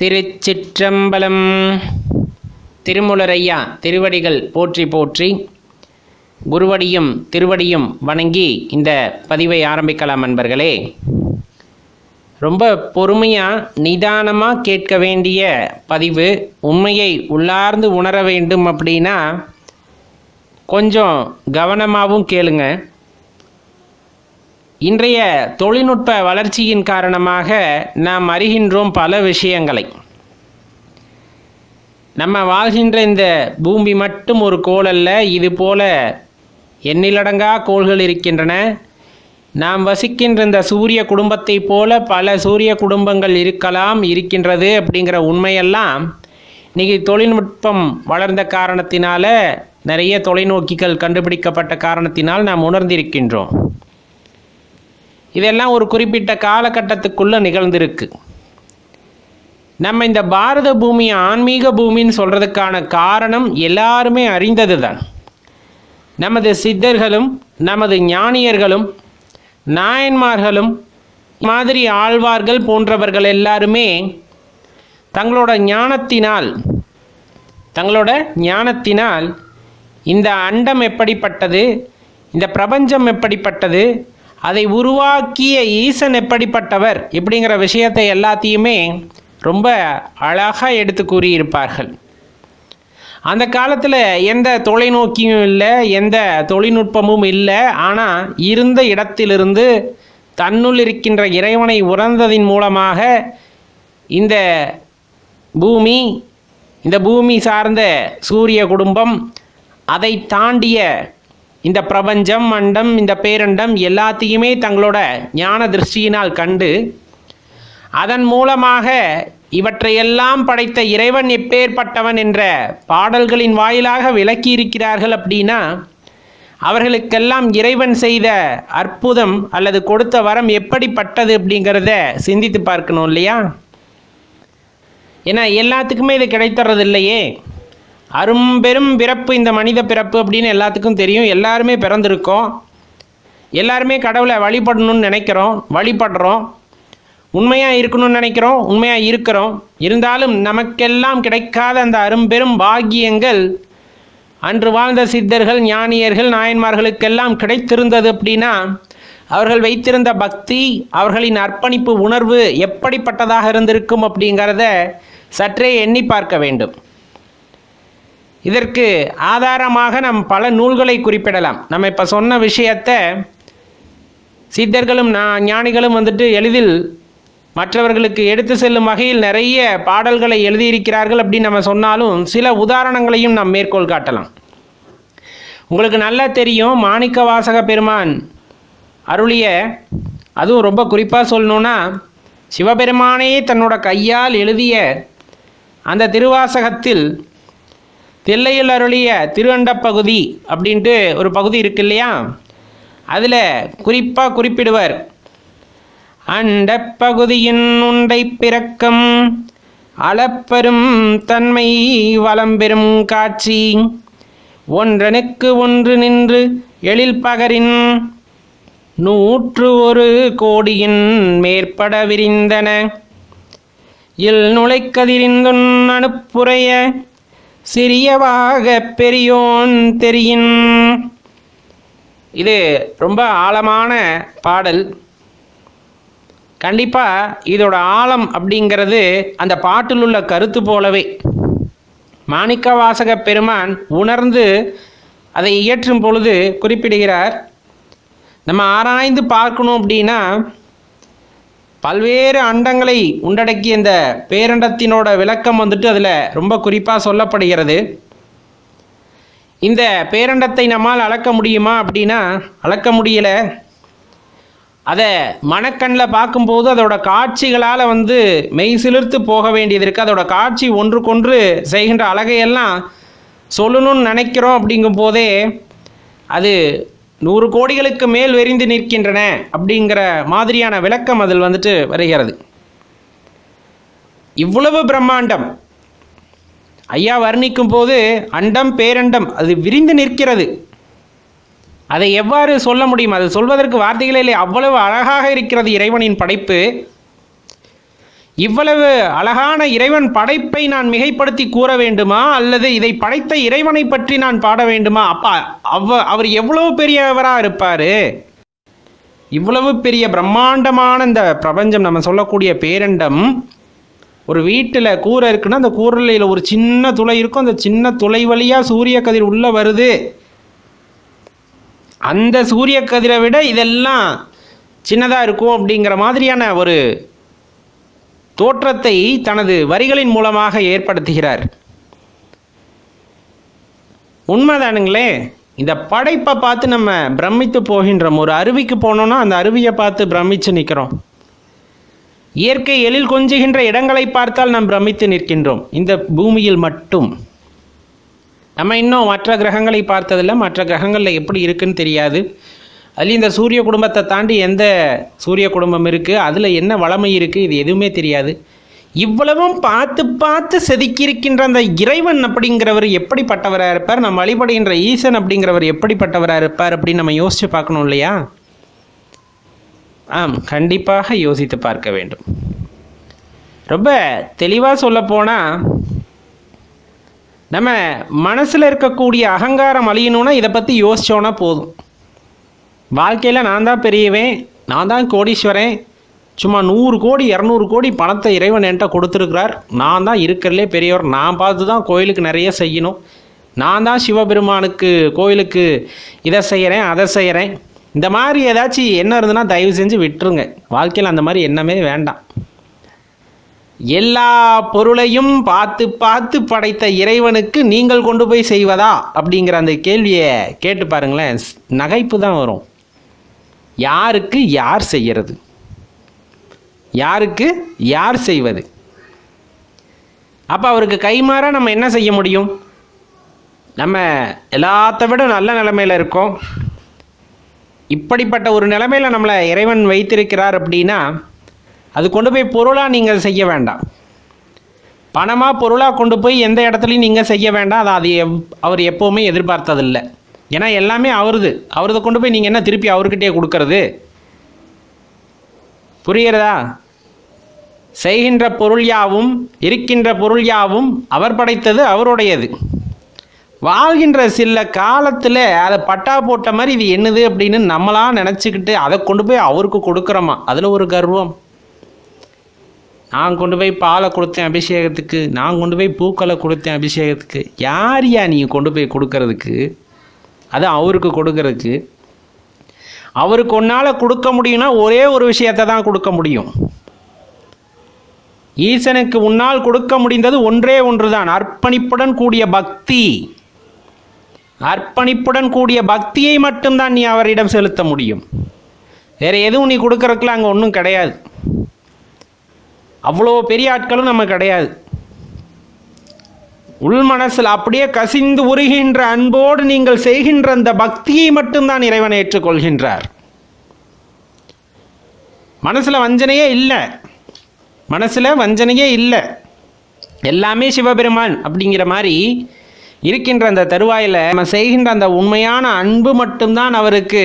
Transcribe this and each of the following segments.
திருச்சிற்றம்பலம். திருமுலரையா திருவடிகள் போற்றி போற்றி குருவடியும் திருவடியும் வணங்கி இந்த பதிவை ஆரம்பிக்கலாம் நண்பர்களே ரொம்ப பொறுமையாக நிதானமாக கேட்க வேண்டிய பதிவு உண்மையை உள்ளார்ந்து உணர வேண்டும் அப்படின்னா கொஞ்சம் கவனமாகவும் கேளுங்கள் இன்றைய தொழில்நுட்ப வளர்ச்சியின் காரணமாக நாம் அறிகின்றோம் பல விஷயங்களை. நம்ம வாழ்கின்ற இந்த பூமி மட்டும் ஒரு கோள் அல்ல இது போல எண்ணிலடங்கா கோள்கள் இருக்கின்றன. நாம் வசிக்கின்ற இந்த சூரிய குடும்பத்தை போல பல சூரிய குடும்பங்கள் இருக்கலாம் இருக்கின்றது அப்படிங்கிற உண்மையெல்லாம் இன்னைக்கு தொழில்நுட்பம் வளர்ந்த காரணத்தினால நிறைய தொலைநோக்கிகள் கண்டுபிடிக்கப்பட்ட காரணத்தினால் நாம் உணர்ந்திருக்கின்றோம். இதெல்லாம் ஒரு குறிப்பிட்ட காலகட்டத்துக்குள்ளே நிகழ்ந்திருக்கு. நம்ம இந்த பாரத பூமி ஆன்மீக பூமின்னு சொல்கிறதுக்கான காரணம் எல்லாருமே அறிந்தது தான் நமது சித்தர்களும் நமது ஞானியர்களும் நாயன்மார்களும் மாதிரி ஆழ்வார்கள் போன்றவர்கள் எல்லாருமே தங்களோட ஞானத்தினால் தங்களோட ஞானத்தினால் இந்த அண்டம் எப்படிப்பட்டது இந்த பிரபஞ்சம் எப்படிப்பட்டது அதை உருவாக்கிய ஈசன் எப்படிப்பட்டவர் இப்படிங்கிற விஷயத்தை எல்லாத்தையுமே ரொம்ப அழகாக எடுத்து கூறியிருப்பார்கள். அந்த காலத்தில் எந்த தொலைநோக்கியும் இல்லை எந்த தொழில்நுட்பமும் இல்லை. ஆனால் இருந்த இடத்திலிருந்து தன்னுள் இருக்கின்ற இறைவனை உறந்ததின் மூலமாக இந்த பூமி இந்த பூமி சார்ந்த சூரிய குடும்பம் அதை தாண்டிய இந்த பிரபஞ்சம் மண்டம் இந்த பேரண்டம் எல்லாத்தையுமே தங்களோட ஞான திருஷ்டியினால் கண்டு அதன் மூலமாக இவற்றையெல்லாம் படைத்த இறைவன் எப்பேற்பட்டவன் என்ற பாடல்களின் வாயிலாக விளக்கி இருக்கிறார்கள் அப்படின்னா அவர்களுக்கெல்லாம் இறைவன் செய்த அற்புதம் அல்லது கொடுத்த வரம் எப்படிப்பட்டது அப்படிங்கிறத சிந்தித்து பார்க்கணும் இல்லையா? ஏன்னா எல்லாத்துக்குமே இது கிடைத்துறது இல்லையே அரும்பெரும் பிறப்பு இந்த மனித பிறப்பு அப்படின்னு எல்லாத்துக்கும் தெரியும். எல்லாருமே பிறந்திருக்கோம். எல்லாருமே கடவுளை வழிபடணும்னு நினைக்கிறோம். வழிபடுறோம். உண்மையாக இருக்கணும்னு நினைக்கிறோம். உண்மையாக இருக்கிறோம். இருந்தாலும் நமக்கெல்லாம் கிடைக்காத அந்த அரும்பெரும் பாக்கியங்கள் அன்று வாழ்ந்த சித்தர்கள் ஞானியர்கள் நாயன்மார்களுக்கெல்லாம் கிடைத்திருந்தது அப்படின்னா அவர்கள் வைத்திருந்த பக்தி அவர்களின் அர்ப்பணிப்பு உணர்வு எப்படிப்பட்டதாக இருந்திருக்கும் அப்படிங்கிறத சற்றே எண்ணி பார்க்க வேண்டும். இதற்கு ஆதாரமாக நம் பல நூல்களை குறிப்பிடலாம். நம்ம இப்போ சொன்ன விஷயத்தை சித்தர்களும் நான் ஞானிகளும் வந்துட்டு எளிதில் மற்றவர்களுக்கு எடுத்து செல்லும் வகையில் நிறைய பாடல்களை எழுதியிருக்கிறார்கள் அப்படின்னு நம்ம சொன்னாலும் சில உதாரணங்களையும் நாம் மேற்கோள் காட்டலாம். உங்களுக்கு நல்லா தெரியும் மாணிக்க வாசக பெருமான் அருளிய அதுவும் ரொம்ப குறிப்பாக சொல்லணுன்னா சிவபெருமானே தன்னோட கையால் எழுதிய அந்த திருவாசகத்தில் தில்லையில் அருளிய திருவண்டப்பகுதி அப்படின்ட்டு ஒரு பகுதி இருக்கு இல்லையா? அதில் குறிப்பாக குறிப்பிடுவர். அண்டப்பகுதியின் உண்டை பிறக்கம் அளப்பெரும் தன்மை வளம்பெறும் காட்சி ஒன்றனுக்கு ஒன்று நின்று எழில் பகரின் நூற்று ஒரு கோடியின் மேற்பட விரிந்தன. இல் நுழைக்கதிரிந்துன் அனுப்புரைய சிறியவாக பெரியோன் தெரியின். இது ரொம்ப ஆழமான பாடல். கண்டிப்பாக இதோட ஆழம் அப்படிங்கிறது அந்த பாட்டில் உள்ள கருத்து போலவே. மாணிக்க வாசக பெருமான் உணர்ந்து அதை இயற்றும் பொழுது குறிப்பிடுகிறார் நம்ம ஆராய்ந்து பார்க்கணும் அப்படின்னா பல்வேறு அண்டங்களை உள்ளடக்கிய இந்த பேரண்டத்தினோட விளக்கம் வந்துட்டு அதில் ரொம்ப குறிப்பாக சொல்லப்படுகிறது. இந்த பேரண்டத்தை நம்மால் அளக்க முடியுமா அப்படின்னா அளக்க முடியலை. அதை மனக்கண்ணில் பார்க்கும்போது அதோட காட்சிகளால் வந்து மெய் சிலிர்த்து போக வேண்டியது இருக்குது அதோட காட்சி ஒன்றுக்கொன்று செய்கின்ற அழகையெல்லாம் சொல்லணும்னு நினைக்கிறோம் அப்படிங்கும் போதே அது நூறு கோடிகளுக்கு மேல் வெறிந்து நிற்கின்றன அப்படிங்கிற மாதிரியான விளக்கம் அதில் வந்துட்டு வருகிறது. இவ்வளவு பிரம்மாண்டம். ஐயா வர்ணிக்கும் போது அண்டம் பேரண்டம் அது விரிந்து நிற்கிறது. அதை எவ்வாறு சொல்ல முடியும்? அது சொல்வதற்கு வார்த்தைகளே இல்லை. அவ்வளவு அழகாக இருக்கிறது இறைவனின் படைப்பு. இவ்வளவு அழகான இறைவன் படைப்பை நான் மிகைப்படுத்தி கூற வேண்டுமா? அல்லது இதை படைத்த இறைவனை பற்றி நான் பாட வேண்டுமா? அப்பா அவ அவர் எவ்வளவு பெரியவராக இருப்பார்? இவ்வளவு பெரிய பிரம்மாண்டமான இந்த பிரபஞ்சம் நம்ம சொல்லக்கூடிய பேரண்டம் ஒரு வீட்டில் கூரை இருக்குன்னா அந்த கூரையில் ஒரு சின்ன துளை இருக்கும். அந்த சின்ன துளை வழியாக சூரிய கதிர் உள்ளே வருது. அந்த சூரிய கதிரை விட இதெல்லாம் சின்னதாக இருக்கும் அப்படிங்கிற மாதிரியான ஒரு தோற்றத்தை தனது வரிகளின் மூலமாக ஏற்படுத்துகிறார். உண்மைதானுங்களே இந்த படைப்பை பார்த்து நம்ம பிரமித்து போகின்றோம் ஒரு அருவிக்கு போனோம்னா அந்த அருவியை பார்த்து பிரமித்து நிற்கிறோம் இயற்கை எழில் கொஞ்சுகின்ற இடங்களை பார்த்தால் நாம் பிரமித்து நிற்கின்றோம். இந்த பூமியில் மட்டும். நம்ம இன்னும் மற்ற கிரகங்களை பார்த்ததில்ல. மற்ற கிரகங்களில் எப்படி இருக்குன்னு தெரியாது. அதுலேயும் இந்த சூரிய குடும்பத்தை தாண்டி எந்த சூரிய குடும்பம் இருக்குது அதில் என்ன வளமை இருக்குது இது எதுவுமே தெரியாது. இவ்வளவும் பார்த்து பார்த்து செதுக்கியிருக்கின்ற அந்த இறைவன் அப்படிங்கிறவர் எப்படிப்பட்டவராக இருப்பார்? நம்ம வழிபடுகின்ற ஈசன் அப்படிங்கிறவர் எப்படிப்பட்டவராக இருப்பார் அப்படின்னு நம்ம யோசித்து பார்க்கணும் இல்லையா? ஆம் கண்டிப்பாக யோசித்து பார்க்க வேண்டும். ரொம்ப தெளிவாக சொல்லப்போனால் நம்ம மனசில் இருக்கக்கூடிய அகங்காரம் அழியணும்னா இதை பற்றி யோசிச்சோன்னா போதும். வாழ்க்கையில் நான் தான் பெரியவன் நான் தான் கோடீஸ்வரன். சும்மா நூறு கோடி இரநூறு கோடி பணத்தை இறைவன் என்கிட்ட கொடுத்துருக்கிறார். நான் தான் இருக்கிறதுலே பெரியவர். நான் பார்த்து தான் கோயிலுக்கு நிறைய செய்யணும். நான் தான் சிவபெருமானுக்கு கோயிலுக்கு இதை செய்கிறேன் அதை செய்கிறேன் இந்த மாதிரி ஏதாச்சும் என்ன இருந்ததுன்னா தயவு செஞ்சு விட்டுருங்க. வாழ்க்கையில் அந்த மாதிரி எண்ணமே வேண்டாம். எல்லா பொருளையும் பார்த்து பார்த்து படைத்த இறைவனுக்கு நீங்கள் கொண்டு போய் செய்வதா? அப்படிங்கிற அந்த கேள்வியை கேட்டு பாருங்களேன். நகைப்பு தான் வரும். யாருக்கு யார் செய்கிறது யாருக்கு யார் செய்வது? அப்போ அவருக்கு கைமாற நம்ம என்ன செய்ய முடியும்? நம்ம எல்லாத்த விட நல்ல நிலைமையில் இருக்கோம். இப்படிப்பட்ட ஒரு நிலைமையில் நம்மளை இறைவன் வைத்திருக்கிறார் அப்படின்னா அது கொண்டு போய் பொருளாக நீங்கள் செய்ய வேண்டாம். பணமாக பொருளாக கொண்டு போய் எந்த இடத்துலையும் நீங்கள் செய்ய வேண்டாம். அதை அது எவ் அவர் எப்போவுமே எதிர்பார்த்ததில்லை. ஏன்னா எல்லாமே அவருது. அவரதை கொண்டு போய் நீங்கள் என்ன திருப்பி அவர்கிட்டயே கொடுக்கறது? புரிகிறதா? செய்கின்ற பொருள் யாவும் இருக்கின்ற பொருள் யாவும் அவர் படைத்தது அவருடையது. வாழ்கின்ற சில காலத்தில் அதை பட்டா போட்ட மாதிரி இது என்னது அப்படின்னு நம்மளாம் நினச்சிக்கிட்டு அதை கொண்டு போய் அவருக்கு கொடுக்குறோமா? அதில் ஒரு கர்வம். நான் கொண்டு போய் பாலை கொடுத்தேன் அபிஷேகத்துக்கு நான் கொண்டு போய் பூக்களை கொடுத்தேன் அபிஷேகத்துக்கு. யார் யா நீங்கள் கொண்டு போய் கொடுக்கறதுக்கு? அது அவருக்கு கொடுக்கறதுக்கு. அவருக்கு ஒன்றால் கொடுக்க முடியும்னா ஒரே ஒரு விஷயத்தை தான் கொடுக்க முடியும். ஈசனுக்கு உன்னால் கொடுக்க முடிந்தது ஒன்றே ஒன்றுதான். அர்ப்பணிப்புடன் கூடிய பக்தி. அர்ப்பணிப்புடன் கூடிய பக்தியை மட்டும்தான் நீ அவரிடம் செலுத்த முடியும். வேறு எதுவும் நீ கொடுக்கறதுக்குலாம் அங்கே ஒன்றும் கிடையாது. அவ்வளோ பெரிய ஆட்களும் நம்ம கிடையாது. உள்மனசில் அப்படியே கசிந்து உருகின்ற அன்போடு நீங்கள் செய்கின்ற அந்த பக்தியை மட்டும்தான் இறைவன் ஏற்றுக்கொள்கின்றார். மனசில் வஞ்சனையே இல்லை. மனசில் வஞ்சனையே இல்லை. எல்லாமே சிவபெருமான் அப்படிங்கிற மாதிரி இருக்கின்ற அந்த தருவாயில் நம்ம செய்கின்ற அந்த உண்மையான அன்பு மட்டும்தான் அவருக்கு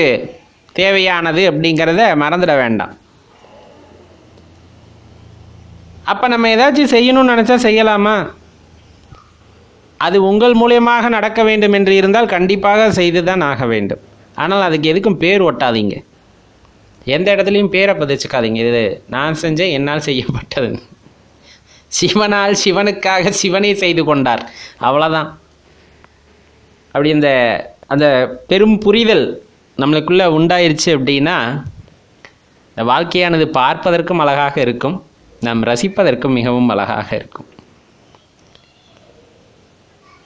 தேவையானது அப்படிங்கிறத மறந்துட வேண்டாம். அப்போ நம்ம ஏதாச்சும் செய்யணும்னு நினச்சா செய்யலாமா? அது உங்கள் மூலியமாக நடக்க வேண்டும் என்று இருந்தால் கண்டிப்பாக செய்து தான் ஆக வேண்டும். ஆனால் அதுக்கு எதுக்கும் பேர் ஒட்டாதீங்க. எந்த இடத்துலையும் பேரை பதிச்சுக்காதீங்க. இது நான் செஞ்சேன் என்னால் செய்யப்பட்டது. சிவனால் சிவனுக்காக சிவனை செய்து கொண்டார். அவ்வளோதான் அப்படி இந்த அந்த பெரும் புரிதல் நம்மளுக்குள்ளே உண்டாயிருச்சு அப்படின்னா இந்த வாழ்க்கையானது பார்ப்பதற்கும் அழகாக இருக்கும். நாம் ரசிப்பதற்கும் மிகவும் அழகாக இருக்கும்.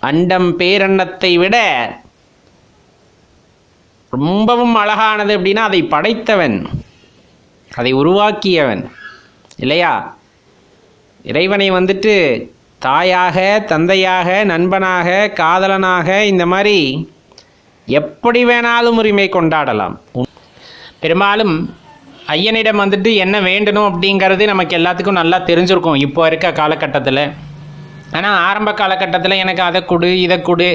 அண்டம் பேரண்டத்தை விட ரொம்பவும் அழகானது அப்படின்னா அதை படைத்தவன் அதை உருவாக்கியவன் இல்லையா? இறைவனை வந்துட்டு தாயாக தந்தையாக நண்பனாக காதலனாக இந்த மாதிரி எப்படி வேணாலும் உரிமை கொண்டாடலாம். பெரும்பாலும் ஐயனிடம் வந்துட்டு என்ன வேண்டணும் அப்படிங்கிறது நமக்கு எல்லாத்துக்கும் நல்லா தெரிஞ்சிருக்கும். இப்போ இருக்க காலகட்டத்தில் ஆனால் ஆரம்ப காலகட்டத்தில் எனக்கு அதை கொடு இதை கொடு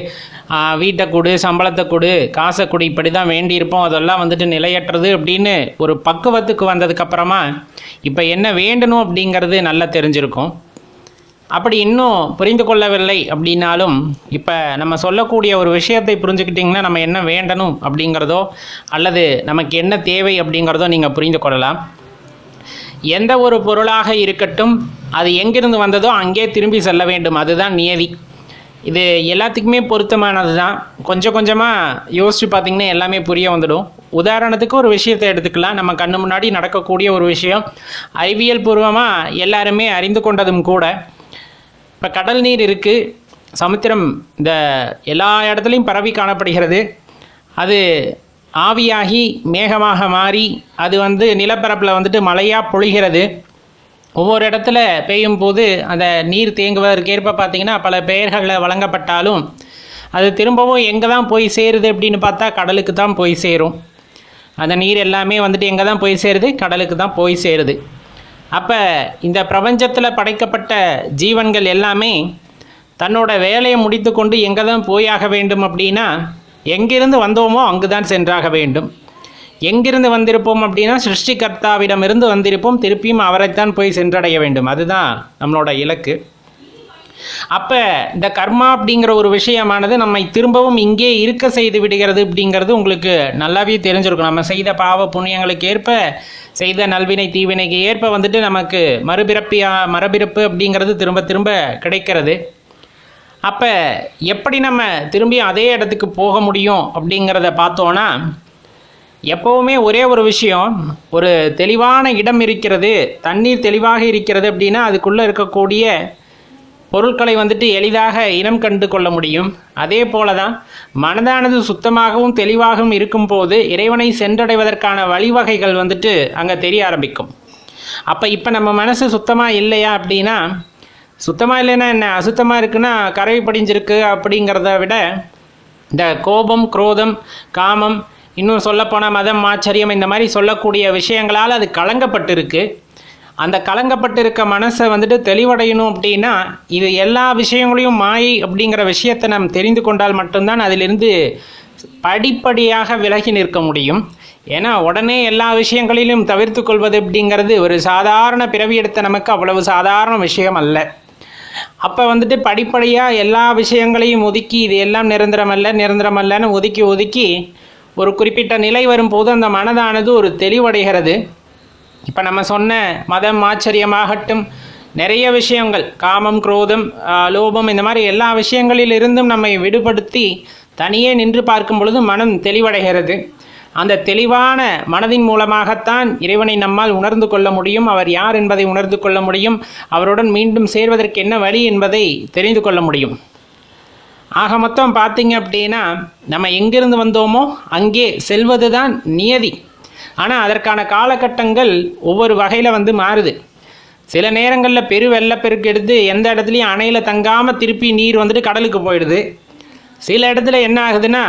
வீட்டை கொடு சம்பளத்தை கொடு காசை கொடு இப்படி தான் வேண்டியிருப்போம். அதெல்லாம் வந்துட்டு நிலையற்றது அப்படின்னு ஒரு பக்குவத்துக்கு வந்ததுக்கப்புறமா இப்போ என்ன வேண்டணும் அப்படிங்கிறது நல்லா தெரிஞ்சிருக்கும். அப்படி இன்னும் புரிந்து கொள்ளவில்லை அப்படின்னாலும் இப்போ நம்ம சொல்லக்கூடிய ஒரு விஷயத்தை புரிஞ்சுக்கிட்டிங்கன்னா நம்ம என்ன வேண்டணும் அப்படிங்கிறதோ அல்லது நமக்கு என்ன தேவை அப்படிங்கிறதோ நீங்கள் புரிந்து கொள்ளலாம். எந்த ஒரு பொருளாக இருக்கட்டும் அது எங்கிருந்து வந்ததோ அங்கே திரும்பி செல்ல வேண்டும். அதுதான் நியதி. இது எல்லாத்துக்குமே பொருத்தமானது தான் கொஞ்சம் கொஞ்சமாக யோசித்து பார்த்திங்கன்னா எல்லாமே புரிய வந்துடும். உதாரணத்துக்கு ஒரு விஷயத்தை எடுத்துக்கலாம். நம்ம கண்ணு முன்னாடி நடக்கக்கூடிய ஒரு விஷயம். அறிவியல் பூர்வமாக எல்லாருமே அறிந்து கொண்டதும் கூட. இப்போ கடல் நீர் இருக்குது சமுத்திரம் இந்த எல்லா இடத்துலையும் பரவி காணப்படுகிறது. அது ஆவியாகி மேகமாக மாறி அது வந்து நிலப்பரப்பில் வந்துட்டு மழையாக பொழிகிறது. ஒவ்வொரு இடத்துல பெய்யும் போது அந்த நீர் தேங்குவதற்கேற்ப பார்த்திங்கன்னா பல பெயர்களில் வழங்கப்பட்டாலும் அது திரும்பவும் எங்கே தான் போய் சேருது அப்படின்னு பார்த்தா கடலுக்கு தான் போய் சேரும். அந்த நீர் எல்லாமே வந்துட்டு எங்கே தான் போய் சேருது? கடலுக்கு தான் போய் சேருது. அப்போ இந்த பிரபஞ்சத்தில் படைக்கப்பட்ட ஜீவன்கள் எல்லாமே தன்னோட வேலையை முடித்து கொண்டு எங்கே தான் போயாக வேண்டும் அப்படின்னா எங்கிருந்து வந்தோமோ அங்கு தான் சென்றாக வேண்டும். எங்கிருந்து வந்திருப்போம் அப்படின்னா சிருஷ்டிகர்த்தாவிடமிருந்து வந்திருப்போம். திருப்பியும் அவரைத்தான் போய் சென்றடைய வேண்டும். அதுதான் நம்மளோட இலக்கு. அப்போ இந்த கர்மா அப்படிங்கிற ஒரு விஷயமானது நம்மை திரும்பவும் இங்கே இருக்க செய்து விடுகிறது அப்படிங்கிறது உங்களுக்கு நல்லாவே தெரிஞ்சிருக்கும். நம்ம செய்த பாவ புண்ணியங்களுக்கு ஏற்ப செய்த நல்வினை தீவினைக்கு ஏற்ப வந்துட்டு நமக்கு மறுபிறப்பியா மறுபிறப்பு அப்படிங்கிறது திரும்ப திரும்ப கிடைக்கிறது. அப்போ எப்படி நம்ம திரும்பி அதே இடத்துக்கு போக முடியும் அப்படிங்கிறத பார்த்தோன்னா எப்போவுமே ஒரே ஒரு விஷயம் ஒரு தெளிவான இடம் இருக்கிறது தண்ணீர் தெளிவாக இருக்கிறது அப்படின்னா அதுக்குள்ளே இருக்கக்கூடிய பொருட்களை வந்துட்டு எளிதாக இனம் கண்டு கொள்ள முடியும். அதே போல தான் மனதானது சுத்தமாகவும் தெளிவாகவும் இருக்கும்போது இறைவனை சென்றடைவதற்கான வழிவகைகள் வந்துட்டு அங்கே தெரிய ஆரம்பிக்கும். அப்போ இப்போ நம்ம மனசு சுத்தமாக இல்லையா அப்படின்னா சுத்தமாக இல்லைன்னா என்ன? அசுத்தமாக இருக்குன்னா கரை படிஞ்சிருக்கு அப்படிங்கிறத விட இந்த கோபம் குரோதம் காமம் இன்னும் சொல்லப்போனால் மதம் ஆச்சரியம் இந்த மாதிரி சொல்லக்கூடிய விஷயங்களால் அது கலங்கப்பட்டிருக்கு. அந்த கலங்கப்பட்டிருக்க மனசை வந்துட்டு தெளிவடையணும் அப்படின்னா இது எல்லா விஷயங்களையும் மாயை அப்படிங்கிற விஷயத்தை நாம் தெரிந்து கொண்டால் மட்டும்தான் அதிலிருந்து படிப்படியாக விலகி நிற்க முடியும். ஏன்னா உடனே எல்லா விஷயங்களிலும் தவிர்த்து கொள்வது அப்படிங்கிறது ஒரு சாதாரண பிறவி எடுத்த நமக்கு அவ்வளவு சாதாரண விஷயம் அல்ல. அப்போ வந்துட்டு படிப்படியாக எல்லா விஷயங்களையும் ஒதுக்கி இது எல்லாம் நிரந்தரமல்ல நிரந்தரமல்லன்னு ஒதுக்கி ஒதுக்கி ஒரு குறிப்பிட்ட நிலை வரும்போது அந்த மனதானது ஒரு தெளிவடைகிறது. இப்போ நம்ம சொன்ன மதம் ஆச்சரியமாகட்டும் நிறைய விஷயங்கள் காமம் குரோதம் லோபம் இந்த மாதிரி எல்லா விஷயங்களிலிருந்தும் நம்மை விடுபடுத்தி தனியே நின்று பார்க்கும் பொழுது மனம் தெளிவடைகிறது. அந்த தெளிவான மனதின் மூலமாகத்தான் இறைவனை நம்மால் உணர்ந்து கொள்ள முடியும். அவர் யார் என்பதை உணர்ந்து கொள்ள முடியும். அவருடன் மீண்டும் சேர்வதற்கு என்ன வழி என்பதை தெரிந்து கொள்ள முடியும். ஆக மொத்தம் பார்த்தீங்க அப்படின்னா நம்ம எங்கிருந்து வந்தோமோ அங்கே செல்வது தான் நியதி. ஆனால் அதற்கான காலகட்டங்கள் ஒவ்வொரு வகையில் வந்து மாறுது. சில நேரங்களில் பெரு வெள்ளப்பெருக்கு எடுத்து எந்த இடத்துலையும் அணையில் தங்காமல் திருப்பி நீர் வந்துட்டு கடலுக்கு போயிடுது. சில இடத்துல என்ன ஆகுதுன்னா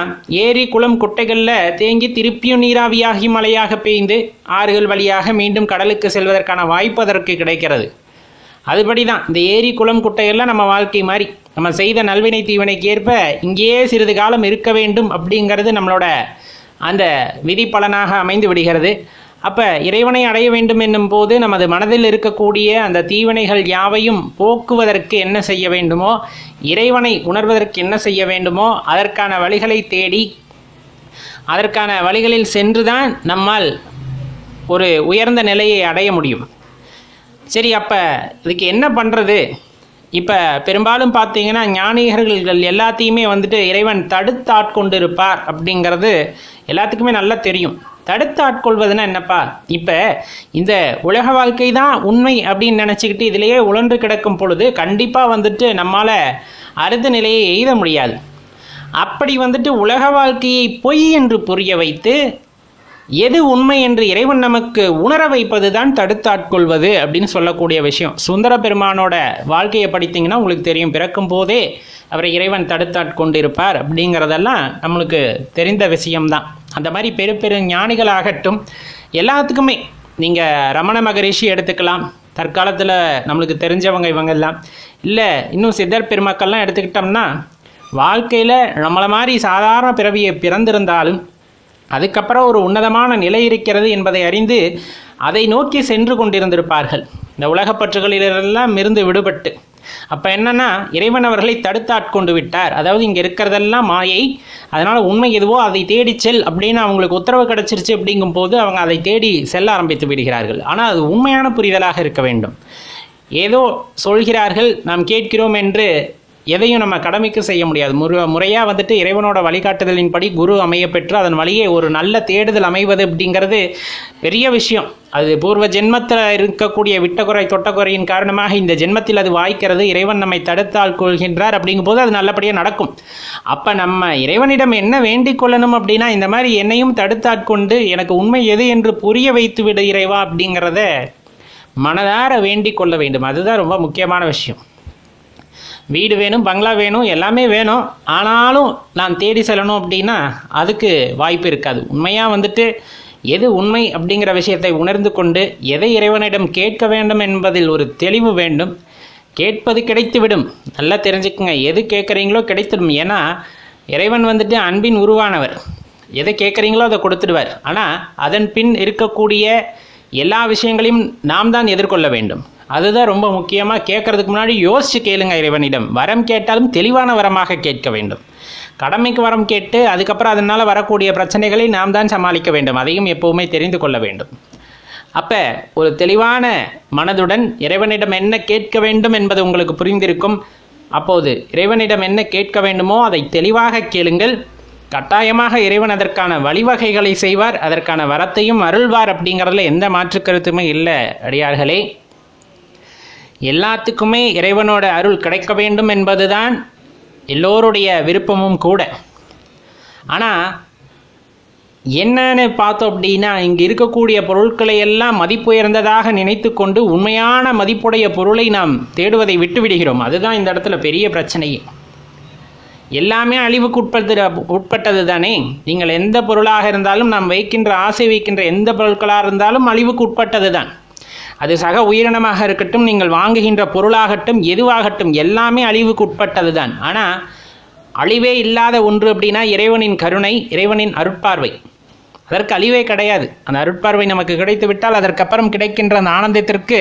ஏரி குளம் குட்டைகளில் தேங்கி திருப்பியும் நீராவியாகி மழையாக பெய்ந்து ஆறுகள் வழியாக மீண்டும் கடலுக்கு செல்வதற்கான வாய்ப்பு அதற்கு கிடைக்கிறது. அதுபடி தான் இந்த ஏரி குளம் குட்டையெல்லாம் நம்ம வாழ்க்கை மாதிரி நம்ம செய்த நல்வினை தீவினைக்கு ஏற்ப இங்கேயே சிறிது காலம் இருக்க வேண்டும் அப்படிங்கிறது நம்மளோட அந்த விதி பலனாக அமைந்து விடுகிறது. அப்போ இறைவனை அடைய வேண்டும் என்னும் போது நமது மனதில் இருக்கக்கூடிய அந்த தீவினைகள் யாவையும் போக்குவதற்கு என்ன செய்ய வேண்டுமோ இறைவனை உணர்வதற்கு என்ன செய்ய வேண்டுமோ அதற்கான வழிகளை தேடி அதற்கான வழிகளில் சென்றுதான் நம்மால் ஒரு உயர்ந்த நிலையை அடைய முடியும். சரி அப்போ இதுக்கு என்ன பண்ணுறது இப்போ பெரும்பாலும் பார்த்தீங்கன்னா ஞானிகர்கள் எல்லாத்தையுமே வந்துட்டு இறைவன் தடுத்தாட்கொண்டிருப்பார் அப்படிங்கிறது எல்லாத்துக்குமே நல்லா தெரியும். தடுத்து ஆட்கொள்வதுன்னா என்னப்பா? இப்போ இந்த உலக வாழ்க்கை தான் உண்மை அப்படின்னு நினச்சிக்கிட்டு இதிலேயே உழன்று கிடக்கும் பொழுது கண்டிப்பாக வந்துட்டு நம்மால் அறுத நிலையை எய்த முடியாது. அப்படி வந்துட்டு உலக வாழ்க்கையை பொய் என்று புரிய வைத்து எது உண்மை என்று இறைவன் நமக்கு உணர வைப்பது தான் தடுத்தாட்கொள்வது அப்படின்னு சொல்லக்கூடிய விஷயம். சுந்தர பெருமானோட வாழ்க்கையை படித்தீங்கன்னா உங்களுக்கு தெரியும். பிறக்கும் போதே அவரை இறைவன் தடுத்தாட்கொண்டிருப்பார் அப்படிங்கிறதெல்லாம் நம்மளுக்கு தெரிந்த விஷயம்தான். அந்த மாதிரி பெரு பெரு ஞானிகளாகட்டும் எல்லாத்துக்குமே நீங்கள் ரமண மகரிஷி எடுத்துக்கலாம். தற்காலத்தில் நம்மளுக்கு தெரிஞ்சவங்க இவங்கெல்லாம். இல்லை இன்னும் சித்தர் பெருமக்கள்லாம் எடுத்துக்கிட்டோம்னா வாழ்க்கையில் நம்மளை மாதிரி சாதாரண பிறவியை பிறந்திருந்தாலும் அதுக்கப்புறம் ஒரு உன்னதமான நிலை இருக்கிறது என்பதை அறிந்து அதை நோக்கி சென்று கொண்டிருந்திருப்பார்கள். இந்த உலகப்பற்றுகளிலெல்லாம் இருந்து விடுபட்டு. அப்போ என்னன்னா இறைவன் அவர்களை தடுத்தாட்கொண்டு விட்டார். அதாவது இங்கே இருக்கிறதெல்லாம் மாயை. அதனால் உண்மை எதுவோ அதை தேடி செல் அப்படின்னு அவங்களுக்கு உத்தரவு கிடச்சிருச்சு அப்படிங்கும்போது அவங்க அதை தேடி செல்ல ஆரம்பித்து விடுகிறார்கள். ஆனால் அது உண்மையான புரிதலாக இருக்க வேண்டும். ஏதோ சொல்கிறார்கள் நாம் கேட்கிறோம் என்று எதையும் நம்ம கடமைக்கு செய்ய முடியாது. முறை முறையாக வந்துட்டு இறைவனோட வழிகாட்டுதலின்படி குரு அமைய பெற்று அதன் வழியே ஒரு நல்ல தேடுதல் அமைவது அப்படிங்கிறது பெரிய விஷயம். அது பூர்வ ஜென்மத்தில் இருக்கக்கூடிய விட்டகுறை தொட்டகுறையின் காரணமாக இந்த ஜென்மத்தில் அது வாய்க்கிறது. இறைவன் நம்மை தடுத்தால் கொள்கின்றார் அப்படிங்கும்போது அது நல்லபடியாக நடக்கும். அப்போ நம்ம இறைவனிடம் என்ன வேண்டிக் கொள்ளணும் அப்படின்னா இந்த மாதிரி என்னையும் தடுத்தாட்கொண்டு எனக்கு உண்மை எது என்று புரிய வைத்து விடு இறைவா அப்படிங்கிறத மனதார வேண்டிக் கொள்ள வேண்டும். அதுதான் ரொம்ப முக்கியமான விஷயம். வீடு வேணும் பங்களா வேணும் எல்லாமே வேணும். ஆனாலும் நான் தேடி செல்லணும் அப்படின்னா அதுக்கு வாய்ப்பு இருக்காது. உண்மையாக வந்துட்டு எது உண்மை அப்படிங்கிற விஷயத்தை உணர்ந்து கொண்டு எதை இறைவனிடம் கேட்க வேண்டும் என்பதில் ஒரு தெளிவு வேண்டும். கேட்பது கிடைத்துவிடும். நல்லா தெரிஞ்சுக்குங்க. எது கேட்குறீங்களோ கிடைத்துடும் ஏன்னா இறைவன் வந்துட்டு அன்பின் உருவானவர். எதை கேட்குறீங்களோ அதை கொடுத்துடுவார். ஆனால் அதன் பின் இருக்கக்கூடிய எல்லா விஷயங்களையும் நாம் தான் எதிர்கொள்ள வேண்டும். அதுதான் ரொம்ப முக்கியமாக கேட்கறதுக்கு முன்னாடி யோசித்து கேளுங்க இறைவனிடம். வரம் கேட்டாலும் தெளிவான வரமாக கேட்க வேண்டும். கடமைக்கு வரம் கேட்டு அதுக்கப்புறம் அதனால் வரக்கூடிய பிரச்சனைகளை நாம் தான் சமாளிக்க வேண்டும். அதையும் எப்போவுமே தெரிந்து கொள்ள வேண்டும். அப்போ ஒரு தெளிவான மனதுடன் இறைவனிடம் என்ன கேட்க வேண்டும் என்பது உங்களுக்கு புரிந்திருக்கும். அப்போது இறைவனிடம் என்ன கேட்க வேண்டுமோ அதை தெளிவாக கேளுங்கள். கட்டாயமாக இறைவன் அதற்கான வழிவகைகளை செய்வார். அதற்கான வரத்தையும் அருள்வார் அப்படிங்கிறதுல எந்த மாற்று கருத்துமே இல்லை அடியார்களே. எல்லாத்துக்குமே இறைவனோட அருள் கிடைக்க வேண்டும் என்பதுதான் எல்லோருடைய விருப்பமும் கூட. ஆனால் என்னன்னு பார்த்தோம் அப்படின்னா இங்கே இருக்கக்கூடிய பொருட்களை எல்லாம் மதிப்புயர்ந்ததாக நினைத்து கொண்டு உண்மையான மதிப்புடைய பொருளை நாம் தேடுவதை விட்டு விடுகிறோம். அதுதான் இந்த இடத்துல பெரிய பிரச்சனையே எல்லாமே அழிவுக்கு உட்படுத்த உட்பட்டது தானே? நீங்கள் எந்த பொருளாக இருந்தாலும் நாம் வைக்கின்ற ஆசை வைக்கின்ற எந்த பொருட்களாக இருந்தாலும் அழிவுக்கு உட்பட்டது தான். அது சக உயிரினமாக இருக்கட்டும் நீங்கள் வாங்குகின்ற பொருளாகட்டும் எதுவாகட்டும் எல்லாமே அழிவுக்கு உட்பட்டது தான் ஆனால் அழிவே இல்லாத ஒன்று அப்படின்னா இறைவனின் கருணை இறைவனின் அருட்பார்வை. அதற்கு அழிவே கிடையாது. அந்த அருட்பார்வை நமக்கு கிடைத்து விட்டால் அதற்கப்புறம் கிடைக்கின்ற அந்த ஆனந்தத்திற்கு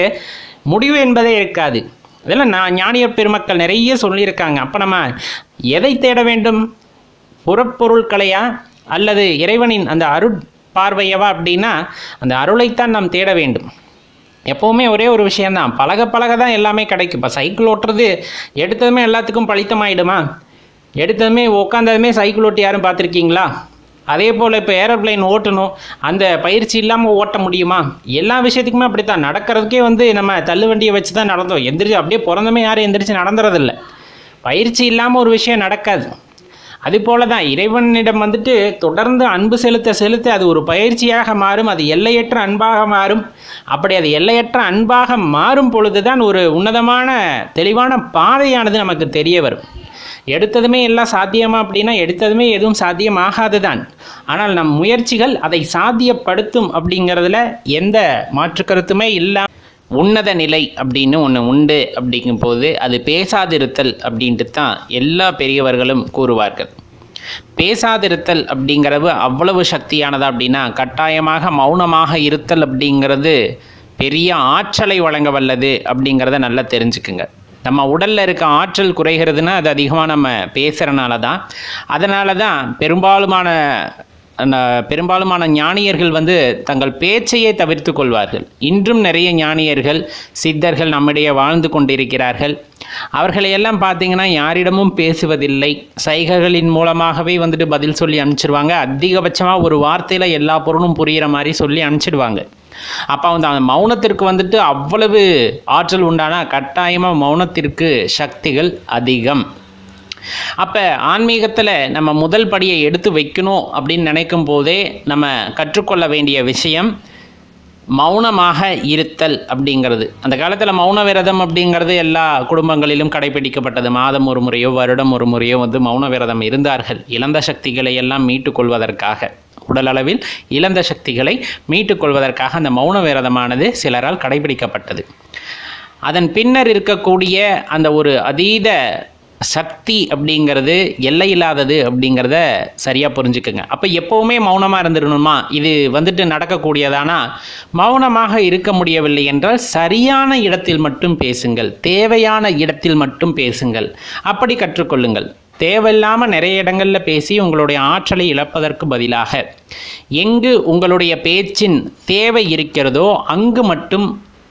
முடிவு என்பதே இருக்காது. இதெல்லாம் நான் ஞானியர் பெருமக்கள் நிறைய சொல்லியிருக்காங்க. அப்போ நம்ம எதை தேட வேண்டும்? புறப்பொருட்களையா அல்லது இறைவனின் அந்த அருட்பார்வையவா? அப்படின்னா அந்த அருளைத்தான் நாம் தேட வேண்டும். எப்போவுமே ஒரே ஒரு விஷயந்தான் பழக பழக தான் எல்லாமே கிடைக்கும். இப்போ சைக்கிள் ஓட்டுறது எடுத்ததுமே எல்லாத்துக்கும் பழித்தமாயிடுமா? எடுத்ததுமே உட்காந்ததுமே சைக்கிள் ஓட்டி யாரும் பார்த்துருக்கீங்களா? அதே போல் இப்போ ஏரோப்ளைன் ஓட்டணும். அந்த பயிற்சி இல்லாமல் ஓட்ட முடியுமா? எல்லா விஷயத்துக்குமே அப்படி தான் நடக்கிறதுக்கே வந்து நம்ம தள்ளுவண்டியை வச்சு தான் நடந்தோம். எந்திரிச்சு அப்படியே பிறந்தமே யாரும் எந்திரிச்சு நடந்துறதில்ல. பயிற்சி இல்லாமல் ஒரு விஷயம் நடக்காது. அதுபோல தான் இறைவனிடம் வந்துட்டு தொடர்ந்து அன்பு செலுத்த செலுத்த அது ஒரு பயிற்சியாக மாறும் அது எல்லையற்ற அன்பாக மாறும். அப்படி அது எல்லையற்ற அன்பாக மாறும் பொழுது தான் ஒரு உன்னதமான தெளிவான பாதையானது நமக்கு தெரிய வரும். எடுத்ததுமே எல்லாம் சாத்தியமா அப்படின்னா எடுத்ததுமே எதுவும் சாத்தியமாகாது தான் ஆனால் நம் முயற்சிகள் அதை சாத்தியப்படுத்தும் அப்படிங்கிறதுல எந்த மாற்று கருத்துமே இல்லாம உன்னத நிலை அப்படின்னு ஒன்று உண்டு அப்படிங்கும்போது அது பேசாதிருத்தல் அப்படின்ட்டு தான் எல்லா பெரியவர்களும் கூறுவார்கள். பேசாதிருத்தல் அப்படிங்கிறது அவ்வளவு சக்தியானதா அப்படின்னா கட்டாயமாக மௌனமாக இருத்தல் அப்படிங்கிறது பெரிய ஆற்றலை வழங்க வல்லது அப்படிங்கிறத நல்லா தெரிஞ்சுக்குங்க. நம்ம உடலில் இருக்க ஆற்றல் குறைகிறதுனா அது அதிகமாக நம்ம பேசுகிறனால தான் அதனால தான் பெரும்பாலுமான பெரும்பாலுமான ஞானியர்கள் வந்து தங்கள் பேச்சையே தவிர்த்து கொள்வார்கள். இன்றும் நிறைய ஞானியர்கள் சித்தர்கள் நம்மிடையே வாழ்ந்து கொண்டிருக்கிறார்கள். அவர்களையெல்லாம் பார்த்தீங்கன்னா யாரிடமும் பேசுவதில்லை. சைகைகளின் மூலமாகவே வந்துட்டு பதில் சொல்லி அனுப்பிச்சிடுவாங்க அதிகபட்சமாக ஒரு வார்த்தையில் எல்லா பொருளும் புரிகிற மாதிரி சொல்லி அனுப்பிச்சிடுவாங்க. அப்போ வந்து அந்த மௌனத்திற்கு வந்துட்டு அவ்வளவு ஆற்றல் உண்டானா கட்டாயமாக மௌனத்திற்கு சக்திகள் அதிகம். அப்போ ஆன்மீகத்தில் நம்ம முதல் படியை எடுத்து வைக்கணும் அப்படின்னு நினைக்கும் போதே நம்ம கற்றுக்கொள்ள வேண்டிய விஷயம் மௌனமாக இருத்தல் அப்படிங்கிறது. அந்த காலத்தில் மௌன விரதம் அப்படிங்கிறது எல்லா குடும்பங்களிலும் கடைபிடிக்கப்பட்டது. மாதம் ஒரு முறையோ வருடம் ஒரு முறையோ வந்து மௌன விரதம் இருந்தார்கள். இழந்த சக்திகளை எல்லாம் மீட்டுக்கொள்வதற்காக உடலளவில் இழந்த சக்திகளை மீட்டுக்கொள்வதற்காக அந்த மௌன விரதமானது சிலரால் கடைபிடிக்கப்பட்டது. அதன் பின்னர் இருக்கக்கூடிய அந்த ஒரு அதீத சக்தி அப்படிங்கிறது எல்லை இல்லாதது அப்படிங்கிறத சரியாக புரிஞ்சுக்குங்க. அப்போ எப்போவுமே மௌனமாக இருந்துடணுமா இது வந்துட்டு நடக்கக்கூடியதானா? மௌனமாக இருக்க முடியவில்லை என்றால் சரியான இடத்தில் மட்டும் பேசுங்கள். தேவையான இடத்தில் மட்டும் பேசுங்கள். அப்படி கற்றுக்கொள்ளுங்கள். தேவையில்லாமல் நிறைய இடங்களில் பேசி உங்களுடைய ஆற்றலை இழப்பதற்கு பதிலாக எங்கு உங்களுடைய பேச்சின் தேவை இருக்கிறதோ அங்கு மட்டும்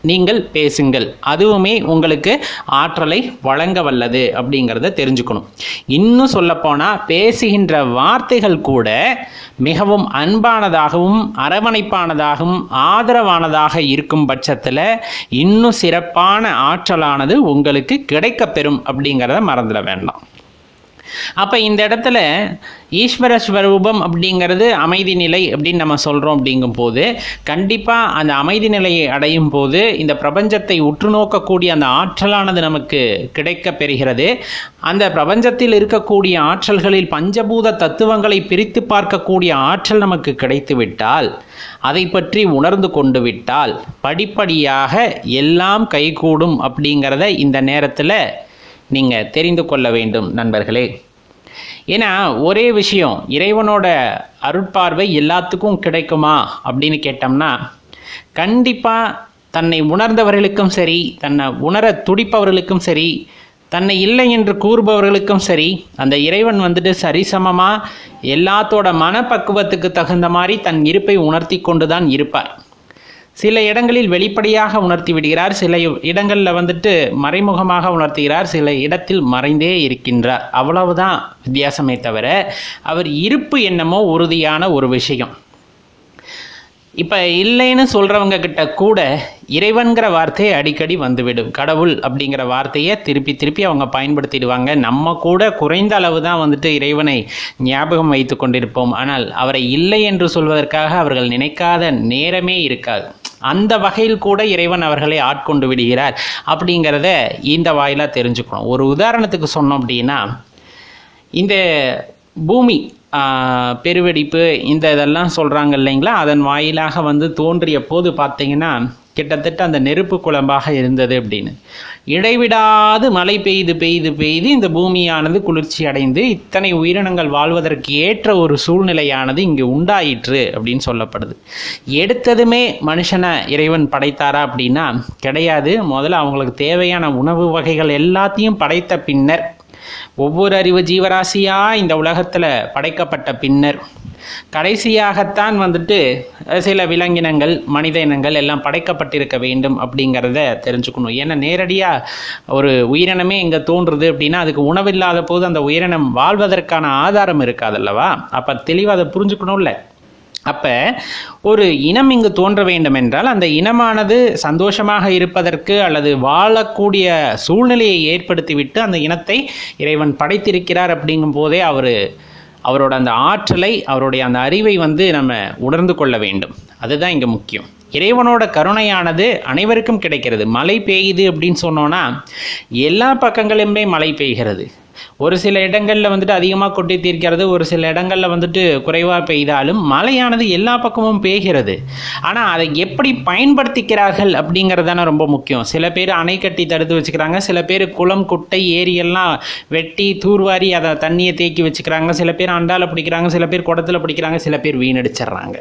நீங்கள் பேசுங்கள். அதுவுமே உங்களுக்கு ஆற்றலை வழங்க வல்லது அப்படிங்கிறத தெரிஞ்சுக்கணும். இன்னும் சொல்லப்போனால் பேசுகின்ற வார்த்தைகள் கூட மிகவும் அன்பானதாகவும் அரவணைப்பானதாகவும் ஆதரவானதாக இருக்கும் பட்சத்தில் இன்னும் சிறப்பான ஆற்றலானது உங்களுக்கு கிடைக்கப்பெறும் அப்படிங்கிறத மறந்துட வேண்டாம். அப்போ இந்த இடத்துல ஈஸ்வர ஸ்வரூபம் அப்படிங்கிறது அமைதி நிலை அப்படின்னு நம்ம சொல்கிறோம் அப்படிங்கும்போது கண்டிப்பாக அந்த அமைதி நிலையை அடையும் போது இந்த பிரபஞ்சத்தை உற்று நோக்கக்கூடிய அந்த ஆற்றலானது நமக்கு கிடைக்க பெறுகிறது. அந்த பிரபஞ்சத்தில் இருக்கக்கூடிய ஆற்றல்களில் பஞ்சபூத தத்துவங்களை பிரித்து பார்க்கக்கூடிய ஆற்றல் நமக்கு கிடைத்துவிட்டால் அதை பற்றி உணர்ந்து கொண்டு விட்டால் படிப்படியாக எல்லாம் கைகூடும் அப்படிங்கிறத இந்த நேரத்தில் நீங்கள் தெரிந்து கொள்ள வேண்டும் நண்பர்களே. ஏன்னா ஒரே விஷயம் இறைவனோட அருட்பார்வை எல்லாத்துக்கும் கிடைக்குமா அப்படின்னு கேட்டோம்னா கண்டிப்பாக தன்னை உணர்ந்தவர்களுக்கும் சரி தன்னை உணர துடிப்பவர்களுக்கும் சரி தன்னை இல்லை என்று கூறுபவர்களுக்கும் சரி அந்த இறைவன் வந்துட்டு சரிசமமாக எல்லாத்தோட மனப்பக்குவத்துக்கு தகுந்த மாதிரி தன் இருப்பை உணர்த்தி கொண்டு தான் இருப்பார். சில இடங்களில் வெளிப்படையாக உணர்த்தி விடுகிறார் சில இடங்களில் வந்துட்டு மறைமுகமாக உணர்த்துகிறார் சில இடத்தில் மறைந்தே இருக்கின்றார். அவ்வளவுதான் வித்தியாசமே தவிர அவர் இருப்பு என்னமோ உறுதியான ஒரு விஷயம். இப்போ இல்லைன்னு சொல்கிறவங்க கிட்ட கூட இறைவன்கிற வார்த்தையை அடிக்கடி வந்துவிடும். கடவுள் அப்படிங்கிற வார்த்தையை திருப்பி திருப்பி அவங்க பயன்படுத்திடுவாங்க. நம்ம கூட குறைந்த அளவு தான் வந்துட்டு இறைவனை ஞாபகம் வைத்து கொண்டிருப்போம். ஆனால் அவரை இல்லை என்று சொல்வதற்காக அவர்கள் நினைக்காத நேரமே இருக்காது. அந்த வகையில் கூட இறைவன் அவர்களை ஆட்கொண்டு விடுகிறார் அப்படிங்கிறத இந்த வாயிலாக தெரிஞ்சுக்கணும். ஒரு உதாரணத்துக்கு சொன்னோம் அப்படின்னா இந்த பூமி பெருவெடிப்பு இந்த இதெல்லாம் சொல்கிறாங்க இல்லைங்களா? அதன் வாயிலாக வந்து தோன்றிய போது பார்த்தீங்கன்னா கிட்டத்தட்ட அந்த நெருப்பு குழம்பாக இருந்தது அப்படின்னு. இடைவிடாது மழை பெய்து பெய்து பெய்து இந்த பூமியானது குளிர்ச்சி அடைந்து இத்தனை உயிரினங்கள் வாழ்வதற்கு ஏற்ற ஒரு சூழ்நிலையானது இங்கு உண்டாயிற்று அப்படின்னு சொல்லப்படுது. எடுத்ததுமே மனுஷனை இறைவன் படைத்தாரா அப்படின்னா கிடையாது. முதல்ல அவங்களுக்கு தேவையான உணவு வகைகள் எல்லாத்தையும் படைத்த பின்னர் ஒவ்வொரு அறிவு ஜீவராசியாக இந்த உலகத்தில் படைக்கப்பட்ட பின்னர். கடைசியாகத்தான் வந்துட்டு சில விலங்கினங்கள் மனித இனங்கள் எல்லாம் படைக்கப்பட்டிருக்க வேண்டும் அப்படிங்கிறத தெரிஞ்சுக்கணும். ஏன்னா நேரடியாக ஒரு உயிரினமே இங்கே தோன்றுது அப்படின்னா அதுக்கு உணவில்லாத போது அந்த உயிரினம் வாழ்வதற்கான ஆதாரம் இருக்காதல்லவா அப்போ தெளிவாக அதை புரிஞ்சுக்கணும்ல. அப்போ ஒரு இனம் இங்கு தோன்ற வேண்டும் என்றால் அந்த இனமானது சந்தோஷமாக இருப்பதற்கு அல்லது வாழக்கூடிய சூழ்நிலையை ஏற்படுத்திவிட்டு அந்த இனத்தை இறைவன் படைத்திருக்கிறார் அப்படிங்கும் போதே அவர் அவரோட அந்த ஆற்றலை அவருடைய அந்த அறிவை வந்து நம்ம உணர்ந்து கொள்ள வேண்டும். அதுதான் இங்கே முக்கியம். இறைவனோட கருணையானது அனைவருக்கும் கிடைக்கிறது. மழை பெய்யுது அப்படின்னு சொன்னோன்னா எல்லா பக்கங்களிலுமே மழை பெய்கிறது. ஒரு சில இடங்களில் வந்துட்டு அதிகமாக கொட்டி தீர்க்கிறது ஒரு சில இடங்களில் வந்துட்டு குறைவாக பெய்தாலும் மழையானது எல்லா பக்கமும் பெய்கிறது. ஆனால் அதை எப்படி பயன்படுத்திக்கிறார்கள் அப்படிங்கிறது தானே ரொம்ப முக்கியம். சில பேர் அணை கட்டி தடுத்து வச்சுக்கிறாங்க சில பேர் குளம் குட்டை ஏரியெல்லாம் வெட்டி தூர்வாரி அதை தண்ணியை தேக்கி வச்சுக்கிறாங்க சில பேர் அண்டால பிடிக்கிறாங்க சில பேர் குடத்தில் பிடிக்கிறாங்க சில பேர் வீணடிச்சிடுறாங்க.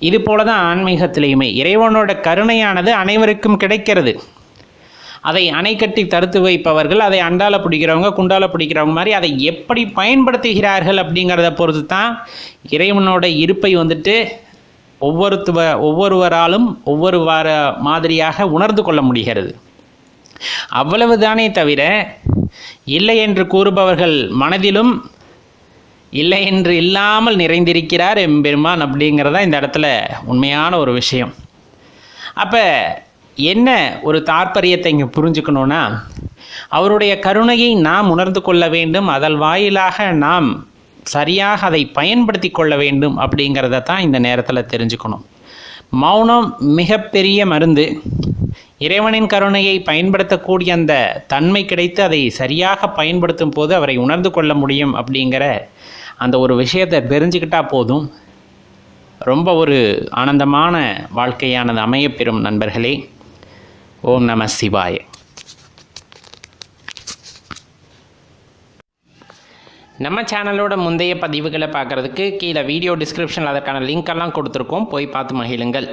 இது போல தான் ஆன்மீகத்திலையுமே. இறைவனோட கருணையானது அனைவருக்கும் கிடைக்கிறது. அதை அணை கட்டி தடுத்து வைப்பவர்கள் அதை அண்டால பிடிக்கிறவங்க குண்டால பிடிக்கிறவங்க மாதிரி அதை எப்படி பயன்படுத்துகிறார்கள் அப்படிங்கிறத பொறுத்து தான் இறைவனோட இருப்பை வந்துட்டு ஒவ்வொருத்துவ ஒவ்வொருவராலும் ஒவ்வொரு வார மாதிரியாக உணர்ந்து கொள்ள முடிகிறது. அவ்வளவுதானே தவிர இல்லை என்று கூறுபவர்கள் மனதிலும் இல்லை என்று இல்லாமல் நிறைந்திருக்கிறார் எம்பெருமான் அப்படிங்கிறதா இந்த இடத்துல உண்மையான ஒரு விஷயம். அப்போ என்ன ஒரு தாற்பயத்தை இங்கே புரிஞ்சுக்கணுன்னா அவருடைய கருணையை நாம் உணர்ந்து கொள்ள வேண்டும் அதன் வாயிலாக நாம் சரியாக அதை பயன்படுத்தி கொள்ள வேண்டும் அப்படிங்கிறத தான் இந்த நேரத்தில் தெரிஞ்சுக்கணும். மௌனம் மிகப்பெரிய மருந்து. இறைவனின் கருணையை பயன்படுத்தக்கூடிய அந்த தன்மை கிடைத்து அதை சரியாக பயன்படுத்தும் போது அவரை உணர்ந்து கொள்ள முடியும் அப்படிங்கிற அந்த ஒரு விஷயத்தை தெரிஞ்சுக்கிட்டால் போதும். ரொம்ப ஒரு ஆனந்தமான வாழ்க்கையானது அமையப்பெறும் நண்பர்களே. ஓம் நம சிவாய. நம்ம சேனலோட முந்தைய பதிவுகளை பார்க்குறதுக்கு கீழே வீடியோ டிஸ்கிரிப்ஷனில் அதற்கான லிங்க் எல்லாம் கொடுத்துருக்கோம். போய் பார்த்து மகிழுங்கள்.